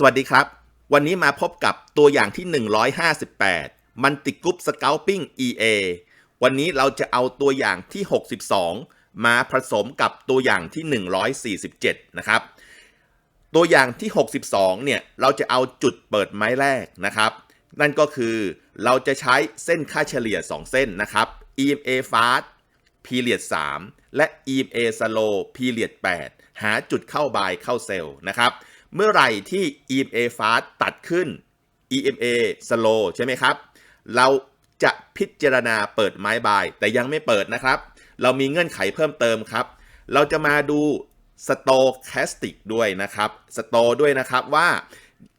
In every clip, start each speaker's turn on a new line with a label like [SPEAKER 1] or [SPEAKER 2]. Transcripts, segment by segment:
[SPEAKER 1] สวัสดีครับ วันนี้มาพบกับตัวอย่างที่ 158มันติกรุ๊ปสเกลปิ้ง EA วันนี้เราจะเอาตัวอย่างที่ 62 มาผสมกับตัวอย่างที่ 147 นะครับ ตัวอย่างที่ 62 เนี่ย เราจะเอาจุดเปิดไม้แรกนะครับ นั่นก็คือเราจะใช้เส้นค่าเฉลี่ย 2 เส้นนะครับ EMA fast period 3และ EMA slow period 8 หาจุดเข้าบายเข้าเซลล์นะครับ เมื่อไหร่ที่ EMA fast ตัดขึ้น EMA slow ใช่ไหมครับ เราจะพิจารณาเปิดไม้บาย แต่ยังไม่เปิดนะครับ เรามีเงื่อนไขเพิ่มเติมครับ เราจะมาดู stochastic ด้วยนะครับสโตด้วยนะครับว่า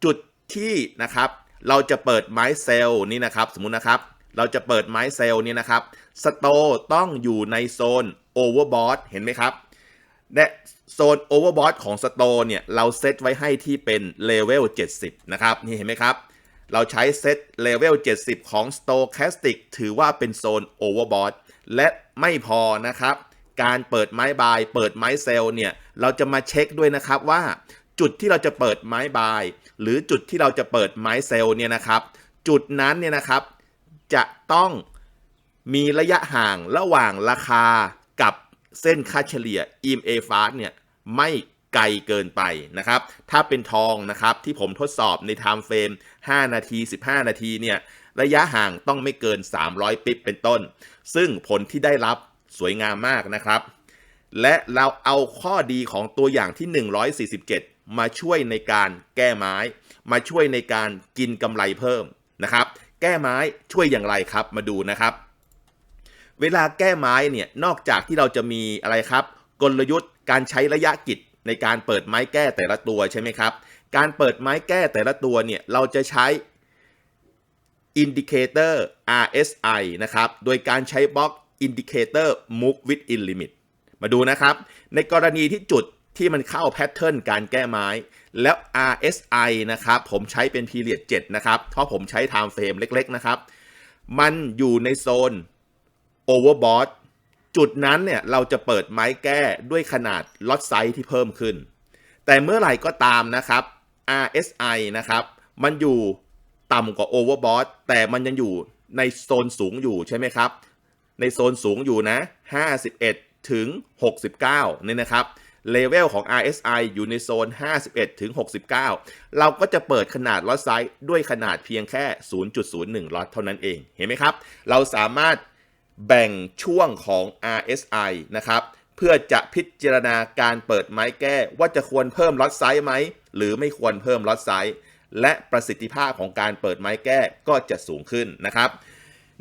[SPEAKER 1] จุดที่นะครับเราจะเปิดไม้เซลล์นี่นะครับ สมมุตินะครับ เราจะเปิดไม้เซลล์นี่นะครับสโตต้องอยู่ในโซน overbought เห็นไหมครับและ โซน overbought ของสโตเนี่ย เราเซตไว้ให้ที่เป็นเลเวล 70 นะครับ นี่เห็นไหมครับ เราใช้เซตเลเวล 70 ของ stochastic ถือว่าเป็นโซน overbought และไม่พอนะครับ การเปิดไม้บาย เปิดไม้เซลล์เนี่ย เราจะมาเช็คด้วยนะครับว่าจุดที่เราจะเปิดไม้บาย หรือจุดที่เราจะเปิดไม้เซลล์เนี่ยนะครับ จุดนั้นเนี่ยนะครับจะต้องมีระยะห่างระหว่างราคากับเส้นค่าเฉลี่ย EMA fast เนี่ย ไม่ไกลเกินไปนะครับ ถ้าเป็นทองนะครับที่ผมทดสอบใน time frame 5นาที 15 นาทีเนี่ยระยะห่างต้องไม่เกิน 300 ปิ๊บเป็นต้น ซึ่งผลที่ได้รับสวยงามมากนะครับ และเราเอาข้อดีของตัวอย่างที่ 147 มาช่วยในการแก้ไม้ มาช่วยในการกินกำไรเพิ่มนะครับ แก้ไม้ช่วยอย่างไรครับมาดูนะครับ เวลาแก้ไม้เนี่ยนอกจากที่เราจะมีอะไรครับ กลยุทธ์ การใช้ระยะกิจในการเปิดไม้แก้แต่ละตัวใช่ไหมครับ การเปิดไม้แก้แต่ละตัวเนี่ยเราจะใช้ Indicator RSI นะครับ โดยการใช้บล็อก Indicator Move within limit มาดูนะครับ ในกรณีที่จุดที่มันเข้าแพทเทิร์นการแก้ไม้ แล้ว RSI นะครับผมใช้เป็น period 7 นะครับเพราะผมใช้ time frame เล็ก ๆ นะครับ มันอยู่ในโซน overbought จุดนั้นเนี่ยเราจะเปิดไม้แก้ด้วยขนาดล็อตไซส์ที่เพิ่มขึ้น แต่เมื่อไหร่ก็ตามนะครับ RSI นะครับ มันอยู่ต่ำกว่า overbought แต่มันยังอยู่ในโซนสูงอยู่ใช่ไหมครับ ในโซนสูงอยู่นะ 51 ถึง 69เนี่ยนะครับเลเวลของ RSI อยู่ในโซน 51 ถึง 69 เราก็จะเปิดขนาดล็อตไซส์ด้วยขนาดเพียงแค่ 0.01 ล็อตเท่านั้นเอง เห็นไหมครับ เราสามารถ แบ่งช่วงของ RSI นะครับเพื่อจะพิจารณาการเปิดไม้แก้ว่าจะควรเพิ่มล็อตไซส์ไหม หรือไม่ควรเพิ่มล็อตไซส์และประสิทธิภาพของการเปิดไม้แก้ก็จะสูงขึ้นนะครับ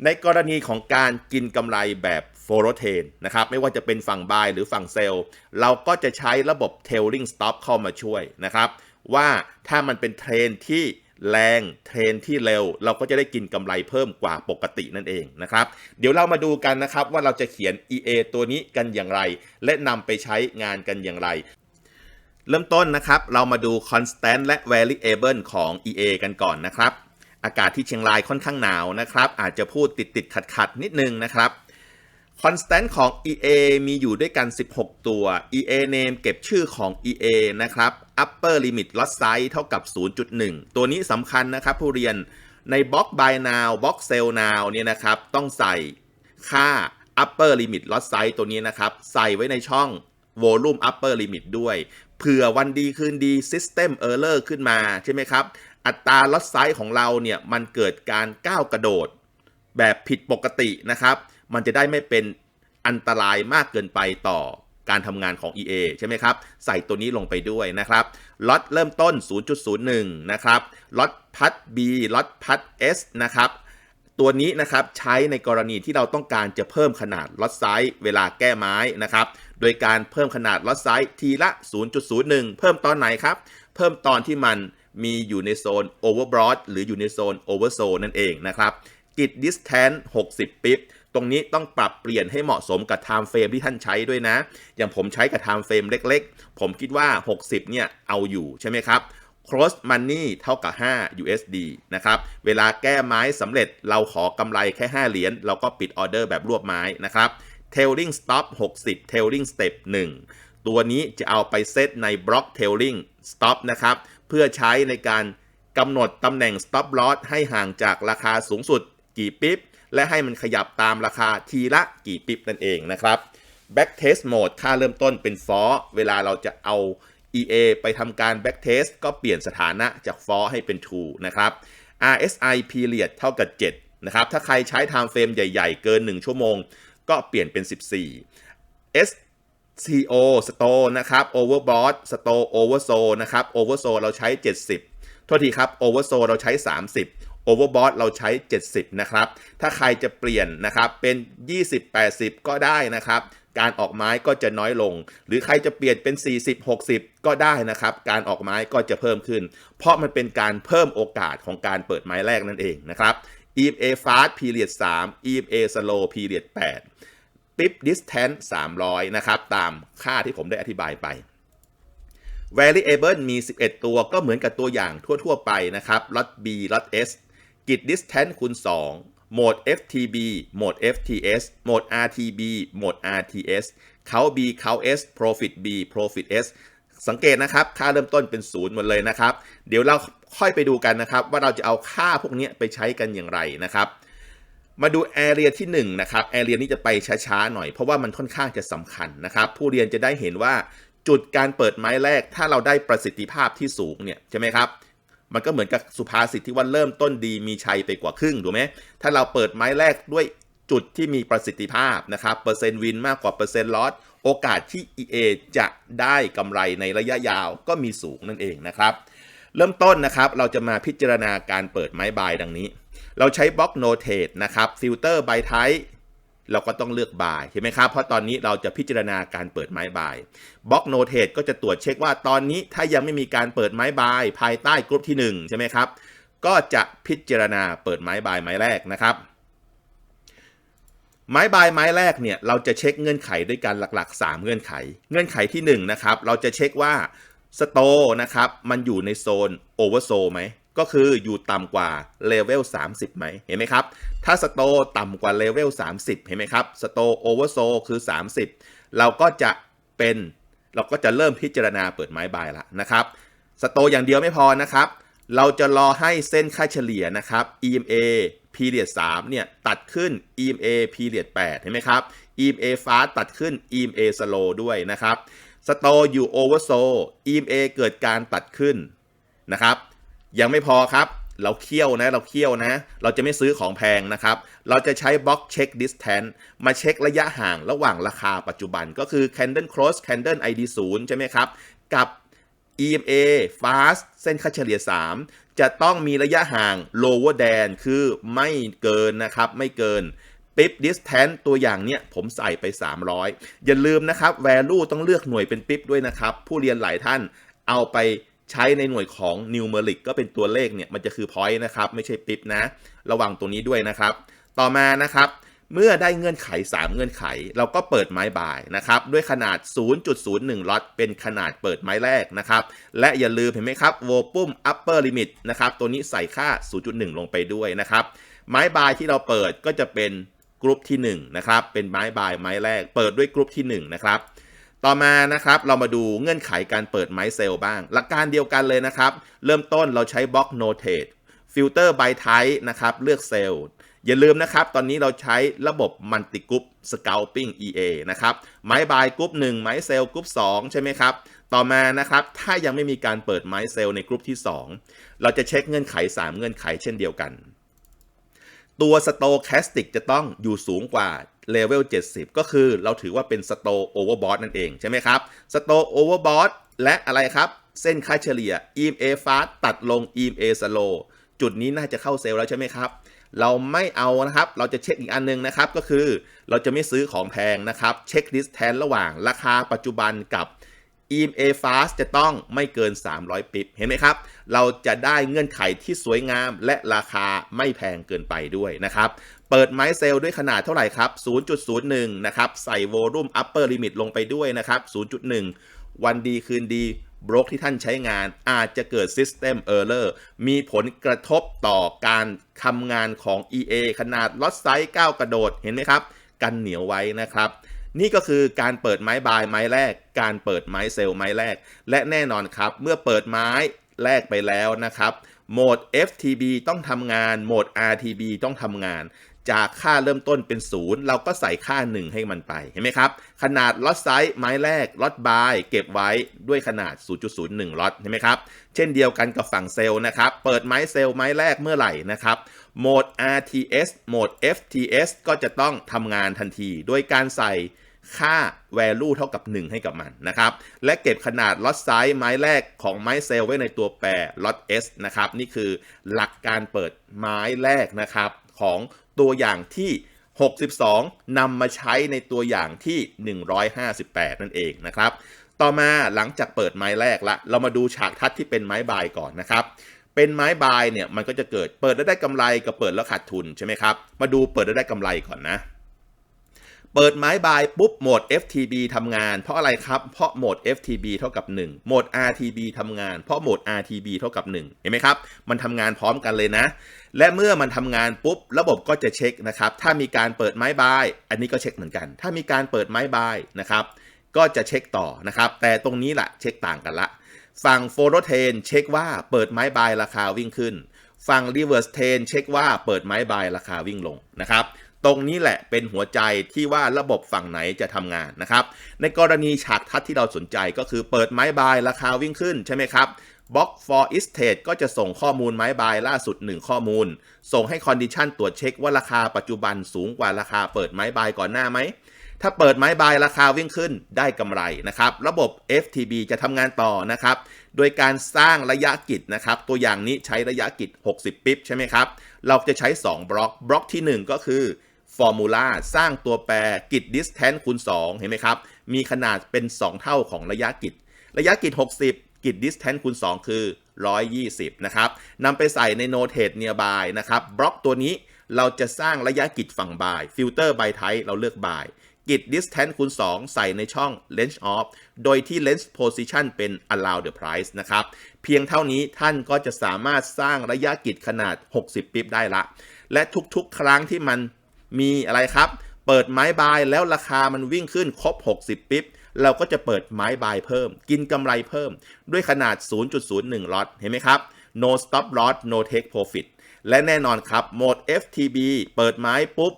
[SPEAKER 1] ในกรณีของการกินกำไรแบบโฟโรเทนนะครับไม่ว่าจะเป็นฝั่งบายหรือฝั่งเซลล์เราก็จะใช้ระบบ tailing stop เข้ามาช่วยนะครับว่าถ้ามันเป็นเทรนที่ แรงเทรนที่เร็ว เราก็จะได้กินกำไรเพิ่มกว่าปกตินั่นเองนะครับ เดี๋ยวเรามาดูกันนะครับว่าเราจะเขียน EA ตัวนี้กันอย่างไร และนำไปใช้งานกันอย่างไรเริ่มต้นนะครับ เรามาดู constant และ variable ของ EA กันก่อนนะครับ อากาศที่เชียงรายค่อนข้างหนาวนะครับ อาจจะพูดติดติดขัดขัดนิดนึงนะครับ constant ของ EA มีอยู่ด้วยกัน 16 ตัว EA name เก็บชื่อของ EA นะครับ upper limit lot size เท่ากับ 0.1 ตัวนี้สำคัญนะครับผู้เรียนในบล็อก buy now บล็อก sell now เนี่ยนะครับ ต้องใส่ค่า upper limit lot size ตัวนี้นะครับ ใส่ไว้ในช่อง volume upper limit ด้วย เผื่อวันดีคืนดี system error ขึ้นมาใช่ไหมครับ อัตรา lot size ของเราเนี่ย มันเกิดการก้าวกระโดด แบบผิดปกตินะครับ มันจะได้ไม่เป็นอันตรายมากเกินไปต่อ การทำงานของ EA ใช่ไหมครับ ใส่ตัวนี้ลงไปด้วยนะครับล็อตเริ่มต้น 0.01 นะครับล็อตพัด B ล็อตพัด S นะครับตัวนี้นะครับใช้ในกรณีที่เราต้องการจะเพิ่มขนาดล็อตไซส์เวลาแก้ไม้นะครับ โดยการเพิ่มขนาดล็อตไซส์ทีละ 0.01 เพิ่มตอนไหนครับ เพิ่มตอนที่มันมีอยู่ในโซน overbroad หรืออยู่ในโซน oversold นั่นเองนะครับกิด distance 60 ปิ๊บ ตรงนี้ต้องปรับเปลี่ยนให้เหมาะสมกับ time frame ที่ท่านใช้ด้วยนะ อย่างผมใช้กับ time frame เล็กๆ ผมคิดว่า 60 เนี่ย เอาอยู่ใช่ไหมครับ cross money เท่ากับ 5 USD นะครับ เวลาแก้ไม้สำเร็จเราขอกำไรแค่ 5 เหรียญเราก็ปิดออเดอร์แบบรวบไม้นะครับ tailing stop 60 tailing step 1 ตัวนี้จะเอาไปเซตในบล็อก tailing stop นะครับ เพื่อใช้ในการกำหนดตำแหน่ง stop loss ให้ห่างจากราคาสูงสุดกี่ปิ๊บ และให้มันขยับตามราคาทีละกี่ปิบนั่นเองนะครับ back test mode ค่าเริ่มต้นเป็น for เวลาเราจะเอา EA ไปทำการ back test ก็เปลี่ยนสถานะจาก for ให้เป็น true นะครับ RSI period เท่ากับ 7 นะครับ ถ้าใครใช้ time frame ใหญ่ๆ เกิน 1 ชั่วโมง ก็เปลี่ยนเป็น 14 SCO store นะครับ overbought store oversold นะครับ oversold เราใช้ 70 โทษทีครับ oversold เราใช้ 30 overbought เราใช้ 70 นะครับ ถ้าใครจะเปลี่ยนนะครับเป็น 20-80 ก็ได้นะครับการออกไม้ก็จะน้อยลง หรือใครจะเปลี่ยนเป็น 40-60 ก็ได้นะครับ การออกไม้ก็จะเพิ่มขึ้น เพราะมันเป็นการเพิ่มโอกาสของการเปิดไม้แรกนั่นเองนะครับ EMA fast period 3 EMA slow period 8 pip distance 300 นะครับ ตามค่าที่ผมได้อธิบายไป variable มี 11 ตัวก็เหมือนกับตัวอย่างทั่ว ๆ ไปนะครับ lot B lot S git distance คูณ2โหมด FTB โหมด FTS โหมด RTB โหมด RTS เขา B เขา S profit B profit S สังเกตนะครับ ค่าเริ่มต้นเป็นศูนย์หมดเลยนะครับ เดี๋ยวเราค่อยไปดูกันนะครับ ว่าเราจะเอาค่าพวกนี้ไปใช้กันอย่างไรนะครับ มาดูแอเรียที่1นะครับแอเรียนี้จะไปช้าๆหน่อย เพราะว่ามันค่อนข้างจะสำคัญนะครับ ผู้เรียนจะได้เห็นว่าจุดการเปิดไม้แรก ถ้าเราได้ประสิทธิภาพที่สูงเนี่ยใช่ไหมครับ มันก็เหมือนกับสุภาษิตที่ว่าเริ่มต้นดีมีชัยไปกว่าครึ่งถูกไหมถ้าเราเปิดไม้แรกด้วยจุดที่มีประสิทธิภาพนะครับเปอร์เซ็นต์วินมากกว่าเปอร์เซ็นต์ลอสโอกาสที่ EA จะได้กำไรในระยะยาวก็มีสูงนั่นเองนะครับ เริ่มต้นนะครับเราจะมาพิจารณาการเปิดไม้บายดังนี้ เราใช้บล็อกโนเทตนะครับฟิลเตอร์บายไท เราก็ต้องเลือกบายเห็นไหมครับ เพราะตอนนี้เราจะพิจารณาการเปิดไม้บายบล็อกโนเทตก็จะตรวจเช็คว่าตอนนี้ถ้ายังไม่มีการเปิดไม้บายภายใต้กลุ่มที่ 1 ใช่ไหมครับ ก็จะพิจารณาเปิดไม้บายไม้แรกนะครับ ไม้บายไม้แรกเนี่ยเราจะเช็คเงื่อนไขด้วยกันหลัก ๆ 3 เงื่อนไข เงื่อนไขที่1นะครับเราจะเช็คว่าสโตนะครับมันอยู่ในโซนโอเวอร์โซไหมก็คืออยู่ต่ำกว่าเลเวล30 ไหม เห็นไหมครับ ถ้าสโตต่ำกว่าเลเวล30 เห็นไหมครับ สโตโอเวอร์โซคือ 30 เราก็จะเป็น เราก็จะเริ่มพิจารณาเปิดไม้บายละนะครับ สโตอย่างเดียวไม่พอนะครับ เราจะรอให้เส้นค่าเฉลี่ยนะครับ EMA period 3เนี่ยตัดขึ้น EMA period 8 เห็นไหมครับ EMA fast ตัดขึ้น EMA slow ด้วยนะครับ สโตอยู่ oversold EMA เกิดการตัดขึ้นนะครับ ยังไม่พอครับ เราเคี่ยวนะ เราเคี่ยวนะ เราจะไม่ซื้อของแพงนะครับ เราจะใช้บล็อกเช็ค distance มาเช็คระยะห่างระหว่างราคาปัจจุบันก็คือ candle close candle ID 0ใช่ไหมครับ กับ EMA fast เส้นค่าเฉลี่ย 3 จะต้องมีระยะห่าง lower than คือไม่เกินนะครับ ไม่เกินปิ๊บ distance ตัวอย่างเนี้ยผมใส่ไป 300 อย่าลืมนะครับ value ต้องเลือกหน่วยเป็นปิ๊บด้วยนะครับ ผู้เรียนหลายท่านเอาไป ใช้ในหน่วยของ numeric ก็เป็นตัวเลขเนี่ยมันจะคือ point นะครับ ไม่ใช่ปิ๊บนะ ระวังตัวนี้ด้วยนะครับ ต่อมานะครับ เมื่อได้เงื่อนไข 3 เงื่อนไข เราก็เปิดไม้บายนะครับ ด้วยขนาด 0.01 ล็อตเป็นขนาดเปิดไม้แรกนะครับ และอย่าลืมเห็นไหมครับโวปุ่ม upper limit นะครับ ตัวนี้ใส่ค่า 0.1 ลงไปด้วยนะครับ ไม้บายที่เราเปิดก็จะเป็นกรุ๊ปที่1นะครับ เป็นไม้บายไม้แรก เปิดด้วยกรุ๊ปที่1นะครับ ต่อมานะครับเรามาดูเงื่อนไขการเปิดไม้เซลล์บ้าง หลักการเดียวกันเลยนะครับ เริ่มต้นเราใช้บล็อกโนเทตฟิลเตอร์บายไทนะครับ เลือกเซลล์อย่าลืมนะครับ ตอนนี้เราใช้ระบบมัลติกรุ๊ปสเกลปิ้ง EA นะครับ ไม้บายกรุ๊ป1ไม้เซลล์กรุ๊ป2ใช่ไหมครับ ต่อมานะครับ ถ้ายังไม่มีการเปิดไม้เซลล์ในกรุ๊ปที่ 2 เราจะเช็คเงื่อนไข 3 เงื่อนไขเช่นเดียวกัน ตัวสโตแคสติกจะต้องอยู่สูงกว่า เลเวล70 ก็คือเราถือว่าเป็นสโตโอเวอร์บอทนั่นเองใช่ไหมครับสโตโอเวอร์บอทและอะไรครับ เส้นค่าเฉลี่ย EMA fast ตัดลง EMA slow จุดนี้น่าจะเข้าเซลล์แล้วใช่ไหมครับเราไม่เอานะครับ เราจะเช็คอีกอันนึงนะครับ ก็คือเราจะไม่ซื้อของแพงนะครับ เช็คดิสแทนระหว่างราคาปัจจุบันกับ EMA fast จะต้องไม่เกิน 300 ปิบเห็นไหมครับ เราจะได้เงื่อนไขที่สวยงามและราคาไม่แพงเกินไปด้วยนะครับ เปิดไม้เซลล์ด้วยขนาดเท่าไหร่ครับ 0.01 นะครับ ใส่โวลูม upper limit ลงไปด้วยนะครับ 0.1 วันดีคืนดีบล็อกที่ท่านใช้งานอาจจะเกิด System Error มีผลกระทบต่อการทำงานของ EA ขนาดล็อตไซส์9กระโดด เห็นไหมครับ กันเหนียวไว้นะครับ นี่ก็คือการเปิดไม้บายไม้แรก การเปิดไม้เซลล์ไม้แรก และแน่นอนครับ เมื่อเปิดไม้แรกไปแล้วนะครับโหมด FTB ต้องทำงาน โหมด RTB ต้องทำงาน จากค่าเริ่มต้นเป็นศูนย์เราก็ใส่ค่า 1 ให้มันไป เห็นไหมครับ ขนาดล็อตไซส์ไม้แรกล็อตบายเก็บไว้ด้วยขนาด 0.01ล็อตเห็นไหมครับ เช่นเดียวกันกับฝั่งเซลล์นะครับ เปิดไม้เซลล์ไม้แรกเมื่อไหร่นะครับโหมด RTS โหมด FTS ก็จะต้องทำงานทันที โดยการใส่ค่า value เท่ากับ 1 ให้กับมันนะครับ และเก็บขนาดล็อตไซส์ไม้แรกของไม้เซลล์ไว้ในตัวแปรล็อต S นะครับ นี่คือหลักการเปิดไม้แรกนะครับ ของตัวอย่างที่ 62นำมาใช้ในตัวอย่างที่ 158 นั่นเองนะครับ ต่อมาหลังจากเปิดไม้แรกละ เรามาดูฉากทัดที่เป็นไม้บายก่อนนะครับ เป็นไม้บายเนี่ยมันก็จะเกิดเปิดแล้วได้กำไรกับเปิดแล้วขาดทุนใช่ไหมครับ มาดูเปิดแล้วได้กำไรก่อนนะ เปิดไม้บายปุ๊บโหมด FTB ทำงาน เพราะอะไรครับ เพราะโหมด FTB เท่ากับ 1 โหมด RTB ทำงาน เพราะโหมด RTB เท่ากับ 1 เห็นไหมครับ มันทำงานพร้อมกันเลยนะ และเมื่อมันทำงานปุ๊บ ระบบก็จะเช็คนะครับ ถ้ามีการเปิดไม้บาย อันนี้ก็เช็คเหมือนกัน ถ้ามีการเปิดไม้บายนะครับ ก็จะเช็คต่อนะครับ แต่ตรงนี้แหละเช็คต่างกันละ ฝั่งโฟโรเทนเช็คว่าเปิดไม้บายราคาวิ่งขึ้น ฝั่งรีเวิร์สเทนเช็คว่าเปิดไม้บายราคาวิ่งลงนะครับ ตรงนี้แหละเป็นหัวใจที่ว่าระบบฝั่งไหนจะทำงานนะครับ ในกรณีฉากทัดที่เราสนใจก็คือเปิดไม้บายราคาวิ่งขึ้นใช่ไหมครับบล็อก for is trade ก็จะส่งข้อมูลไม้บายล่าสุด 1 ข้อมูล ส่งให้ condition ตรวจเช็คว่าราคาปัจจุบันสูงกว่าราคาเปิดไม้บายก่อนหน้าไหม ถ้าเปิดไม้บายราคาวิ่งขึ้นได้กำไรนะครับ ระบบ FTB จะทำงานต่อนะครับ โดยการสร้างระยะกิจนะครับ ตัวอย่างนี้ใช้ระยะกิจ 60 ปิ๊บใช่ไหมครับ เราจะใช้ 2 บล็อก บล็อกที่ 1 ก็คือ ฟอร์มูลาสร้างตัวแปรกิจ distance คูณ 2 เห็นไหมครับ มีขนาดเป็น 2 เท่าของระยะกิจ ระยะกิจ 60 กิจ distance คูณ 2 คือ 120 นะครับนำไปใส่ใน notate nearby นะครับบล็อกตัวนี้เราจะสร้างระยะกิจฝั่ง by ฟิลเตอร์ by type เราเลือก by กิจ distance คูณ 2 ใส่ในช่อง range of โดยที่ range position เป็น allow the price นะครับ เพียงเท่านี้ท่านก็จะสามารถสร้างระยะกิจขนาด 60 ปิ๊บได้ละ และทุกๆ ครั้งที่มัน มีอะไรครับ เปิดไม้บายแล้วราคามันวิ่งขึ้นครบ 60 ปิ๊บเราก็จะเปิดไม้บายเพิ่ม กินกำไรเพิ่ม ด้วยขนาด 0.01 ล็อตเห็นไหมครับ no stop loss no take profit และแน่นอนครับโหมด FTB เปิดไม้ปุ๊บ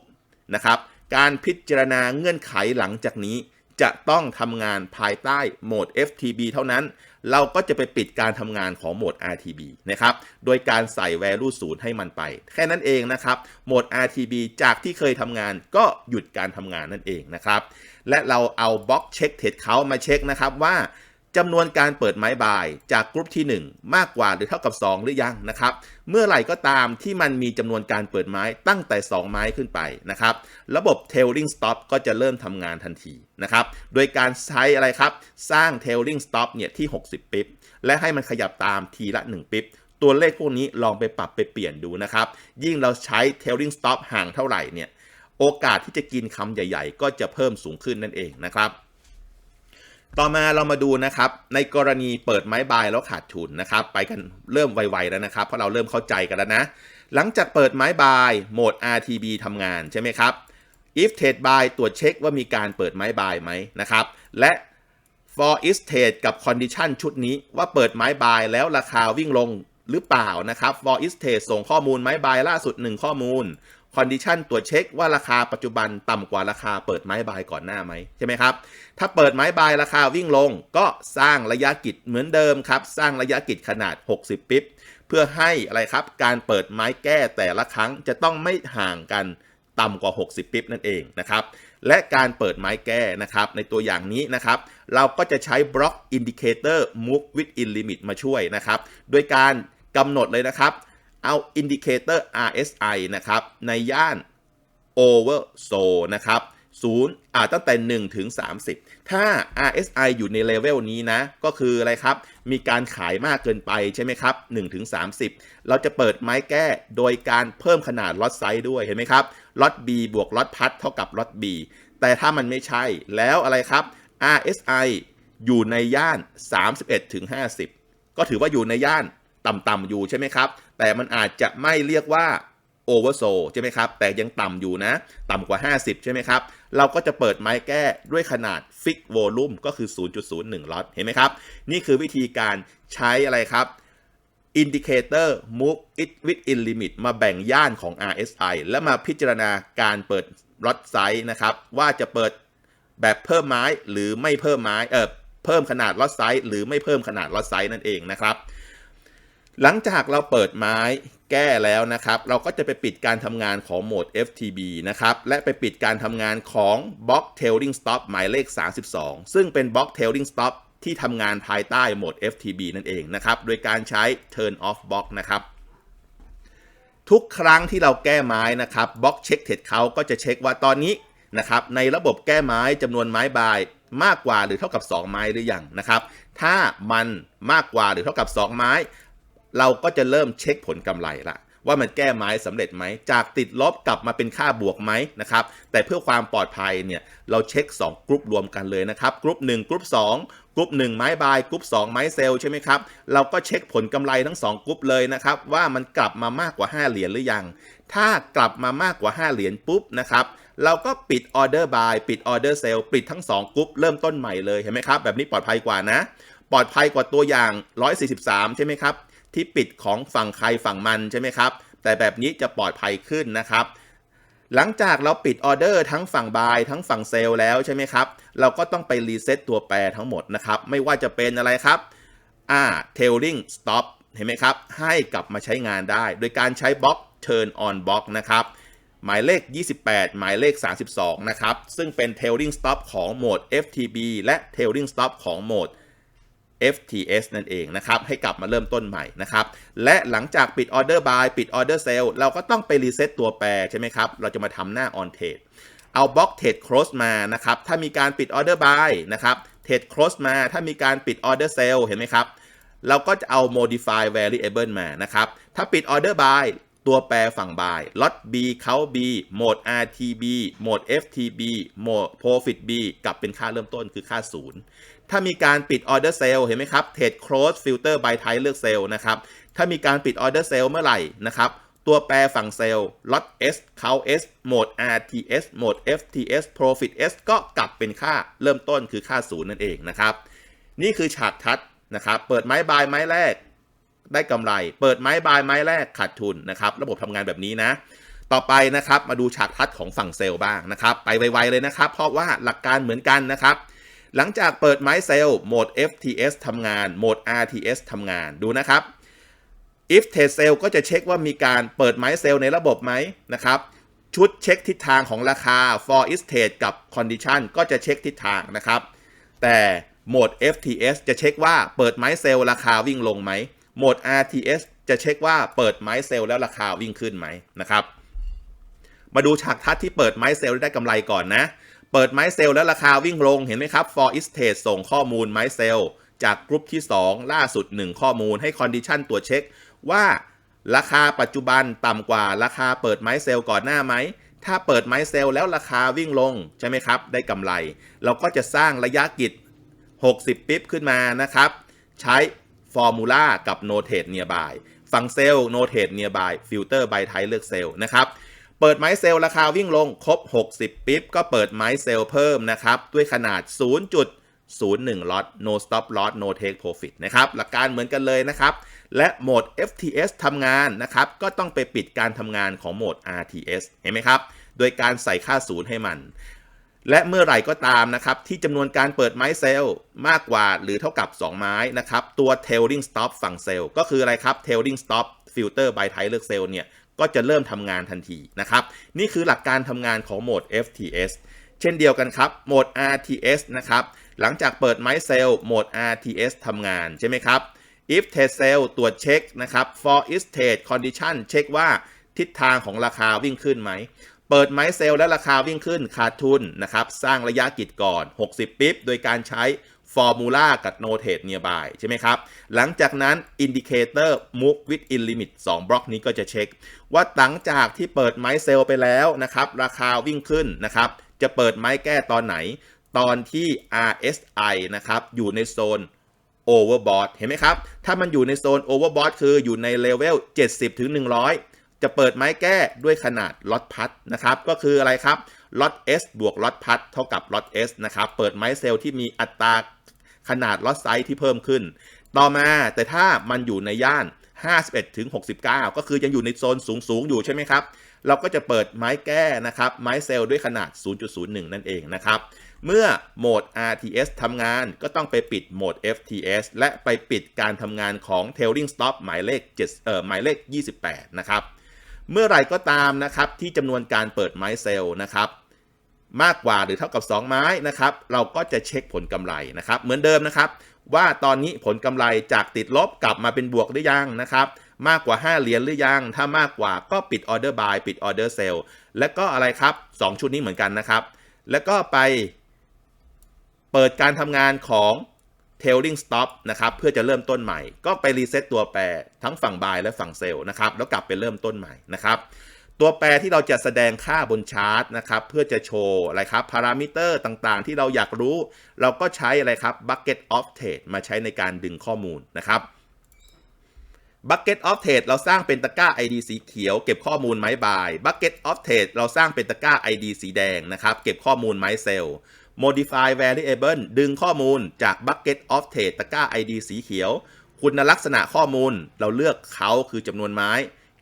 [SPEAKER 1] นะครับการพิจารณาเงื่อนไขหลังจากนี้ จะต้องทำงานภายใต้โหมด FTB เท่านั้น เราก็จะไปปิดการทำงานของโหมด RTB นะครับ โดยการใส่ value 0ให้มันไป แค่นั้นเองนะครับ โหมด RTB จากที่เคยทำงานก็หยุดการทำงานนั่นเองนะครับ และเราเอาบล็อกเช็คเทรดเขามาเช็คนะครับว่า จำนวนการเปิดไม้บายจากกลุ่มที่ 1 มากกว่าหรือเท่ากับ 2 หรือยังนะครับ เมื่อไหร่ก็ตามที่มันมีจำนวนการเปิดไม้ตั้งแต่ 2 ไม้ขึ้นไปนะครับ ระบบ tailing stop ก็จะเริ่มทำงานทันทีนะครับ โดยการใช้อะไรครับ สร้าง tailing stop เนี่ยที่ 60 ปิ๊บ และให้มันขยับตามทีละ 1 ปิ๊บตัวเลขพวกนี้ลองไปปรับไปเปลี่ยนดูนะครับ ยิ่งเราใช้ tailing stop ห่างเท่าไหร่เนี่ย โอกาสที่จะกินคำใหญ่ ๆ ก็จะเพิ่มสูงขึ้นนั่นเองนะครับ ต่อมาเรามาดูนะครับในกรณีเปิดไม้บายแล้วขาดทุนนะครับไปกันเริ่มไวๆแล้วนะครับเพราะเราเริ่มเข้าใจกันแล้วนะหลังจากเปิดไม้บายโหมด RTB ทำงานใช่ไหมครับ if trade buy ตรวจเช็คว่ามีการเปิดไม้บายไหมนะครับ และ for is trade กับ condition ชุดนี้ว่าเปิดไม้บายแล้วราคาวิ่งลงหรือเปล่านะครับ for is trade ส่งข้อมูลไม้บายล่าสุด 1 ข้อมูล condition ตรวจเช็คว่าราคาปัจจุบันต่ำกว่าราคาเปิดไม้บายก่อนหน้าไหมใช่ไหมครับ ถ้าเปิดไม้บายราคาวิ่งลง ก็สร้างระยะกิจเหมือนเดิมครับ สร้างระยะกิจขนาด 60 ปิ๊บ เพื่อให้อะไรครับ การเปิดไม้แก้แต่ละครั้งจะต้องไม่ห่างกันต่ำกว่า 60 ปิ๊บนั่นเองนะครับ และการเปิดไม้แก้นะครับ ในตัวอย่างนี้นะครับ เราก็จะใช้บล็อกอินดิเคเตอร์ move within limit มาช่วยนะครับ โดยการกำหนดเลยนะครับ เอาอินดิเคเตอร์ RSI นะครับในย่าน oversold นะครับ0อ่าตั้งแต่ 1 ถึง 30 ถ้า RSI อยู่ในเลเวลนี้นะ ก็คืออะไรครับ มีการขายมากเกินไปใช่ไหมครับ1ถึง30 เราจะเปิดไม้แก้โดยการเพิ่มขนาดล็อตไซส์ด้วยเห็นไหมครับล็อต B บวกล็อตพัดเท่ากับล็อต B แต่ถ้ามันไม่ใช่แล้วอะไรครับ RSI อยู่ในย่าน 31ถึง50 ก็ถือว่าอยู่ในย่านต่ำๆอยู่ใช่ไหมครับ แต่มันอาจจะไม่เรียกว่าโอเวอร์โซใช่ไหมครับ แต่ยังต่ำอยู่นะ ต่ำกว่า 50 ใช่ไหมครับ เราก็จะเปิดไม้แก้ด้วยขนาดฟิกโวลูมก็คือ 0.01 ล็อต เห็นไหมครับ นี่คือวิธีการใช้อะไรครับ Indicator Move It Within Limit มาแบ่งย่านของ RSI และมาพิจารณาการเปิดล็อตไซส์นะครับ ว่าจะเปิดแบบเพิ่มไม้หรือไม่เพิ่มไม้ เออเพิ่มขนาดล็อตไซส์หรือไม่เพิ่มขนาดล็อตไซส์นั่นเองนะครับ หลังจากเราเปิดไม้แก้แล้วนะครับ เราก็จะไปปิดการทำงานของโหมด FTB นะครับ และไปปิดการทำงานของ Block Tailing Stop หมายเลข 32 ซึ่งเป็น Block Tailing Stop ที่ทำงานภายใต้โหมด FTB นั่นเองนะครับ โดยการใช้ Turn Off Block นะครับทุกครั้งที่เราแก้ไม้นะครับบล็อกเช็คเท็ดเขาก็จะเช็คว่าตอนนี้นะครับในระบบแก้ไม้จำนวนไม้บายมากกว่าหรือเท่ากับ 2 ไม้หรือยังนะครับถ้ามันมากกว่าหรือเท่ากับ 2 ไม้ เราก็จะเริ่มเช็คผลกำไรละว่ามันแก้ไม้สำเร็จไหม จากติดลบกลับมาเป็นค่าบวกไหมนะครับ แต่เพื่อความปลอดภัยเนี่ยเราเช็ค 2กรุ๊ปรวมกันเลยนะครับกรุ๊ป1กรุ๊ป2กรุ๊ป1ไม้บายกรุ๊ป2ไม้เซลใช่ไหมครับ เราก็เช็คผลกำไรทั้ง 2กรุ๊ปเลยนะครับ ว่ามันกลับมามากกว่า 5 เหรียญหรือยัง ถ้ากลับมามากกว่า 5 เหรียญปุ๊บนะครับเราก็ปิดออเดอร์บายปิดออเดอร์เซลปิดทั้ง 2กรุ๊ปเริ่มต้นใหม่เลยเห็นไหมครับแบบนี้ปลอดภัยกว่านะ ปลอดภัยกว่าตัวอย่าง 143 ใช่ไหมครับ ที่ปิดของฝั่งใครฝั่งมันใช่ไหมครับ แต่แบบนี้จะปลอดภัยขึ้นนะครับ หลังจากเราปิดออเดอร์ทั้งฝั่งบายทั้งฝั่งเซลล์แล้วใช่ไหมครับ เราก็ต้องไปรีเซ็ตตัวแปรทั้งหมดนะครับ ไม่ว่าจะเป็นอะไรครับอ่า tailing stop เห็นไหมครับ ให้กลับมาใช้งานได้ โดยการใช้บล็อก turn on block นะครับ หมายเลข 28 หมายเลข 32 นะครับ ซึ่งเป็น tailing stop ของโหมด FTB และ tailing stop ของโหมด FTS นั่นเองนะครับ ให้กลับมาเริ่มต้นใหม่นะครับ และหลังจากปิดออเดอร์บายปิดออเดอร์เซลเราก็ต้องไปรีเซ็ตตัวแปรใช่ไหมครับ เราจะมาทำหน้า on trade เอาบล็อกเทรด close มานะครับ ถ้ามีการปิดออเดอร์บายนะครับเทรด close มา ถ้ามีการปิดออเดอร์เซลเห็นไหมครับ เราก็จะเอา modify variable มานะครับ ถ้าปิดออเดอร์บายตัวแปรฝั่งบาย lot B เขา B โหมด RTB โหมด FTB โหมด profit B กลับเป็นค่าเริ่มต้นคือค่า 0 ถ้ามีการปิดออเดอร์เซลเห็นไหมครับ trade close filter by type เลือกเซลล์นะครับ ถ้ามีการปิดออเดอร์เซลเมื่อไหร่นะครับตัวแปรฝั่งเซลล์ lot S เขา S โหมด RTS โหมด FTS profit S ก็กลับเป็นค่าเริ่มต้นคือค่า0นั่นเองนะครับ นี่คือฉากทัดนะครับ เปิดไม้บายไม้แรก ได้กำไร เปิดไม้บายไม้แรกขาดทุนนะครับ ระบบทำงานแบบนี้นะ ต่อไปนะครับ มาดูฉากทัดของฝั่งเซลล์บ้างนะครับ ไปไวๆเลยนะครับ เพราะว่าหลักการเหมือนกันนะครับ หลังจากเปิดไม้เซลล์โหมด FTS ทำงาน โหมด RTS ทำงาน ดูนะครับ if trade sale ก็จะเช็คว่ามีการเปิดไม้เซลล์ในระบบไหมนะครับ ชุดเช็คทิศทางของราคา for is trade กับ condition ก็จะเช็คทิศทางนะครับ แต่โหมด FTS จะเช็คว่าเปิดไม้เซลล์ราคาวิ่งลงไหม โหมด RTS จะเช็คว่าเปิดไม้เซลล์แล้วราคาวิ่งขึ้นไหมนะครับ มาดูฉากทัดที่เปิดไม้เซลล์ได้กำไรก่อนนะ เปิดไม้เซลล์แล้วราคาวิ่งลงเห็นไหมครับ for is trade ส่งข้อมูลไม้เซลล์จากกลุ่มที่ 2 ล่าสุด 1 ข้อมูลให้ condition ตัวเช็ค ว่าราคาปัจจุบันต่ำกว่าราคาเปิดไม้เซลล์ก่อนหน้าไหม ถ้าเปิดไม้เซลล์แล้วราคาวิ่งลงใช่ไหมครับ ได้กำไร เราก็จะสร้างระยะกิจ 60 ปิ๊บขึ้นมานะครับ ใช้ฟอร์มูลากับ Notate Nearby ฝั่งเซลล์ Notate Nearby ฟิลเตอร์ใบไทยเลือกเซลล์นะครับ เปิดไม้เซลล์ราคาวิ่งลงครบ 60 ปิ๊บ ก็เปิดไม้เซลล์เพิ่มนะครับ ด้วยขนาด 0.01 ล็อต no stop loss no take profit นะครับ หลักการเหมือนกันเลยนะครับ และโหมด FTS ทำงานนะครับ ก็ต้องไปปิดการทำงานของโหมด RTS เห็นไหมครับ โดยการใส่ค่าศูนย์ให้มัน และเมื่อไหร่ก็ตามนะครับ ที่จำนวนการเปิดไม้เซลล์มากกว่าหรือเท่ากับ 2 ไม้นะครับ ตัว tailing stop ฝั่งเซลล์ก็คืออะไรครับ tailing stop filter by type เลือกเซลล์เนี่ย ก็จะเริ่มทำงานทันทีนะครับ นี่คือหลักการทำงานของโหมด FTS เช่นเดียวกันครับ โหมด RTS นะครับ หลังจากเปิดไม้เซลล์โหมด RTS ทำงานใช่ไหมครับ if trade sale ตรวจเช็คนะครับ for is trade condition เช็คว่าทิศทางของราคาวิ่งขึ้นไหม เปิดไม้เซลล์และราคาวิ่งขึ้นขาดทุนนะครับ สร้างระยะกิจก่อน 60 ปิ๊บ โดยการใช้ ฟอร์มูลากับ notate nearby ใช่ไหมครับ หลังจากนั้น indicator move within limit 2 บล็อกนี้ก็จะเช็ค ว่าหลังจากที่เปิดไม้เซลไปแล้วนะครับ ราคาวิ่งขึ้นนะครับ จะเปิดไม้แก้ตอนไหน ตอนที่ RSI นะครับ อยู่ในโซน overbought เห็นไหมครับ ถ้ามันอยู่ในโซน overbought คืออยู่ในเลเวล70ถึง100 จะเปิดไม้แก้ด้วยขนาดล็อตพัดนะครับ ก็คืออะไรครับล็อต S บวกล็อตพัดเท่ากับล็อต S นะครับ เปิดไม้เซลล์ที่มีอัตราขนาดล็อตไซส์ที่เพิ่มขึ้น ต่อมาแต่ถ้ามันอยู่ในย่าน 51ถึง69 ก็คือยังอยู่ในโซนสูงสูงอยู่ใช่ไหมครับ เราก็จะเปิดไม้แก้นะครับ ไม้เซลล์ด้วยขนาด 0.01 นั่นเองนะครับ เมื่อโหมด RTS ทำงานก็ต้องไปปิดโหมด FTS และไปปิดการทำงานของ Tailing Stop หมายเลข7เอ่อหมายเลข 28 นะครับ เมื่อไหรก็ตามนะครับที่จำนวนการเปิดไม้เซลล์นะครับมากกว่าหรือเท่ากับ 2 ไม้นะครับเราก็จะเช็คผลกำไรนะครับ เหมือนเดิมนะครับ ว่าตอนนี้ผลกำไรจากติดลบกลับมาเป็นบวกหรือยังนะครับ มากกว่า 5 เหรียญหรือยัง ถ้ามากกว่าก็ปิดออเดอร์บายปิดออเดอร์เซลและก็อะไรครับ 2 ชุดนี้เหมือนกันนะครับ แล้วก็ไปเปิดการทำงานของ tailing stop นะครับเพื่อจะเริ่มต้นใหม่ ก็ไปรีเซ็ตตัวแปรทั้งฝั่งบายและฝั่งเซลล์นะครับแล้วกลับไปเริ่มต้นใหม่นะครับตัวแปรที่เราจะแสดงค่าบนชาร์ตนะครับเพื่อจะโชว์อะไรครับพารามิเตอร์ต่างๆ ที่เราอยากรู้ เราก็ใช้อะไรครับ bucket of trade มาใช้ในการดึงข้อมูลนะครับ Bucket of Trade เราสร้างเป็นตะกร้า ID สีเขียวเก็บข้อมูลไม้บาย Bucket of Trade เราสร้างเป็นตะกร้า ID สีแดงนะครับเก็บข้อมูลไม้เซลล์ Modify Variable ดึงข้อมูลจาก Bucket of Trade ตะกร้า ID สีเขียว คุณลักษณะข้อมูลเราเลือกเขาคือจำนวนไม้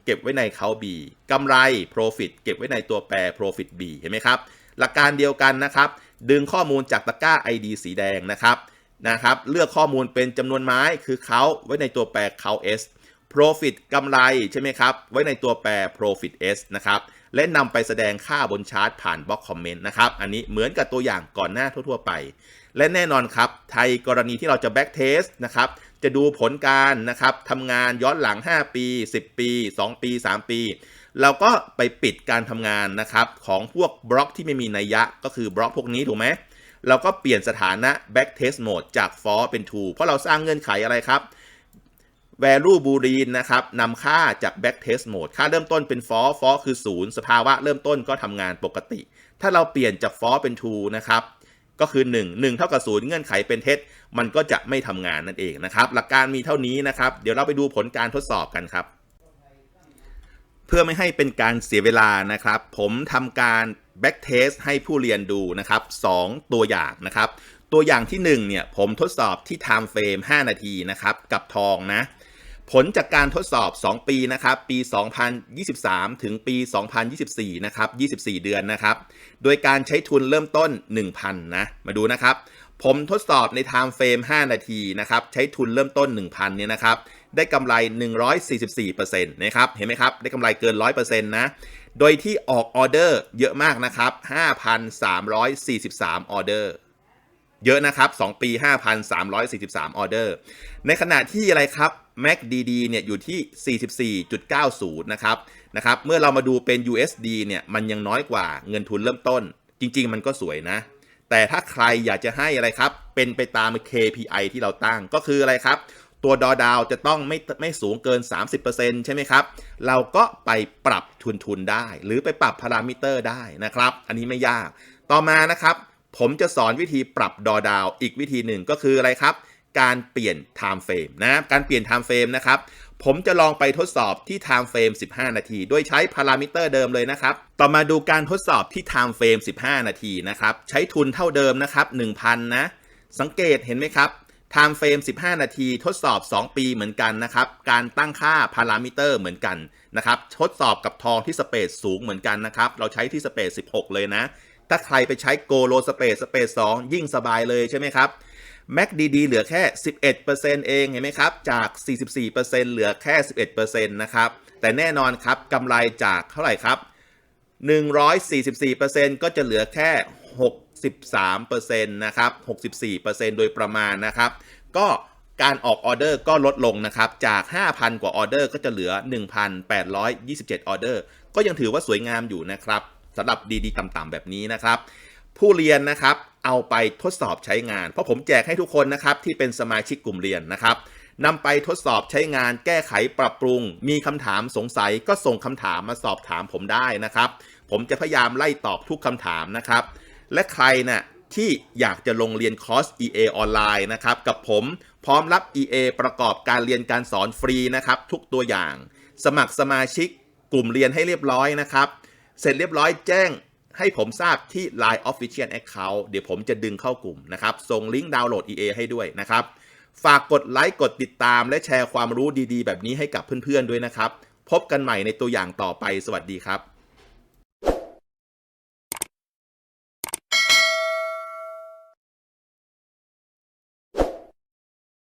[SPEAKER 1] เก็บไว้ในเขา B กำไร Profit เก็บไว้ในตัวแปร Profit B เห็นไหมครับ หลักการเดียวกันนะครับ ดึงข้อมูลจากตะกร้า ID สีแดงนะครับนะครับ เลือกข้อมูลเป็นจำนวนไม้คือเขาไว้ในตัวแปรเขา S Profit กำไรใช่ไหมครับ ไว้ในตัวแปร Profit S นะครับ และนำไปแสดงค่าบนชาร์ตผ่านบล็อกคอมเมนต์นะครับ อันนี้เหมือนกับตัวอย่างก่อนหน้าทั่ว ๆ ไป และแน่นอนครับไทยกรณีที่เราจะ back test นะครับ จะดูผลการนะครับทำงานย้อนหลัง 5 ปี 10 ปี 2 ปี 3 ปี เราก็ไปปิดการทำงานนะครับของพวกบล็อกที่ไม่มีนัยยะก็คือบล็อกพวกนี้ถูกไหมเราก็เปลี่ยนสถานะ back test mode จาก for เป็น true เพราะเราสร้างเงื่อนไขอะไรครับ value boolean นะครับนำค่าจาก back test mode ค่าเริ่มต้นเป็น for for คือ 0 สภาวะเริ่มต้นก็ทำงานปกติ ถ้าเราเปลี่ยนจาก for เป็น true นะครับก็คือ 1 1 เท่ากับ 0 เงื่อนไขเป็นเท็จ มันก็จะไม่ทำงานนั่นเองนะครับ หลักการมีเท่านี้นะครับ เดี๋ยวเราไปดูผลการทดสอบกันครับ เพื่อไม่ให้เป็นการเสียเวลานะครับ ผมทำการ back test ให้ผู้เรียนดูนะครับ 2 ตัวอย่างนะครับ ตัวอย่างที่ 1 เนี่ย ผมทดสอบที่ time frame 5 นาทีนะครับ กับทองนะ ผลจากการทดสอบ 2 ปีนะครับ ปี 2023 ถึงปี 2024 นะครับ 24 เดือนนะครับ โดยการใช้ทุนเริ่มต้น 1,000 นะ มาดูนะครับ ผมทดสอบใน time frame 5นาทีนะครับ ใช้ทุนเริ่มต้น 1,000 เนี่ยนะครับ ได้กำไร 144%นะครับ เห็นไหมครับ ได้กำไรเกิน 100%นะ โดยที่ออกออเดอร์เยอะมากนะครับ 5,343 ออเดอร์ เยอะนะครับ 2 ปี 5,343 ออเดอร์ ในขณะที่อะไรครับ MACDD เนี่ยอยู่ที่ 44.90 นะครับ นะครับ เมื่อเรามาดูเป็น USD เนี่ยมันยังน้อยกว่าเงินทุนเริ่มต้น จริง ๆ มันก็สวยนะ แต่ถ้าใครอยากจะให้อะไรครับ เป็นไปตาม KPI ที่เราตั้ง ก็คืออะไรครับ ตัวดอดาวจะต้องไม่ไม่สูงเกิน 30%ใช่ไหมครับ เราก็ไปปรับทุนทุนได้ หรือไปปรับพารามิเตอร์ได้นะครับ อันนี้ไม่ยาก ต่อมานะครับ ผมจะสอนวิธีปรับดอดาว อีกวิธีหนึ่งก็คืออะไรครับ การเปลี่ยน time frame นะการเปลี่ยน time frame นะครับผมจะลองไปทดสอบที่ time frame 15 นาที โดยใช้พารามิเตอร์เดิมเลยนะครับ ต่อมาดูการทดสอบที่ time frame 15 นาทีนะครับ ใช้ทุนเท่าเดิมนะครับ 1,000 นะ สังเกตเห็นไหมครับ time frame 15 นาที ทดสอบ 2 ปีเหมือนกันนะครับ การตั้งค่าพารามิเตอร์เหมือนกันนะครับ ทดสอบกับทองที่สเปซสูงเหมือนกันนะครับ เราใช้ที่สเปซ16 เลยนะ ถ้าใครไปใช้โกโลสเปซสเปซ2ยิ่งสบายเลยใช่ไหมครับ MACDD เหลือแค่ 11%เองเห็นไหมครับ จาก 44%เหลือแค่ 11%นะครับ แต่แน่นอนครับกำไรจากเท่าไหร่ครับ 144%ก็จะเหลือแค่ 63%นะครับ 64%โดยประมาณนะครับ ก็การออกออเดอร์ก็ลดลงนะครับ จาก 5,000 กว่าออเดอร์ก็จะเหลือ 1,827 ออเดอร์ ก็ยังถือว่าสวยงามอยู่นะครับ สำหรับดีๆต่ำๆแบบนี้นะครับ ผู้เรียนนะครับเอาไปทดสอบใช้งาน เพราะผมแจกให้ทุกคนนะครับที่เป็นสมาชิกกลุ่มเรียนนะครับนำไปทดสอบใช้งานแก้ไขปรับปรุง มีคำถามสงสัยก็ส่งคำถามมาสอบถามผมได้นะครับ ผมจะพยายามไล่ตอบทุกคำถามนะครับ และใครนะ่ะที่อยากจะลงเรียนคอร์ส EA ออนไลน์นะครับ กับผมพร้อมรับ EA ประกอบการเรียนการสอนฟรีนะครับ ทุกตัวอย่าง สมัครสมาชิกกลุ่มเรียนให้เรียบร้อยนะครับ เสร็จเรียบร้อยแจ้งให้ผมทราบที่ Line Official Account เดี๋ยวผมจะดึงเข้ากลุ่มนะครับ ส่งลิงก์ดาวน์โหลด EA ให้ด้วยนะครับ ฝากกดไลค์กดติดตาม และแชร์ความรู้ดีๆ แบบนี้ให้กับเพื่อนๆด้วยนะครับ พบกันใหม่ในตัวอย่างต่อไปสวัสดีครับ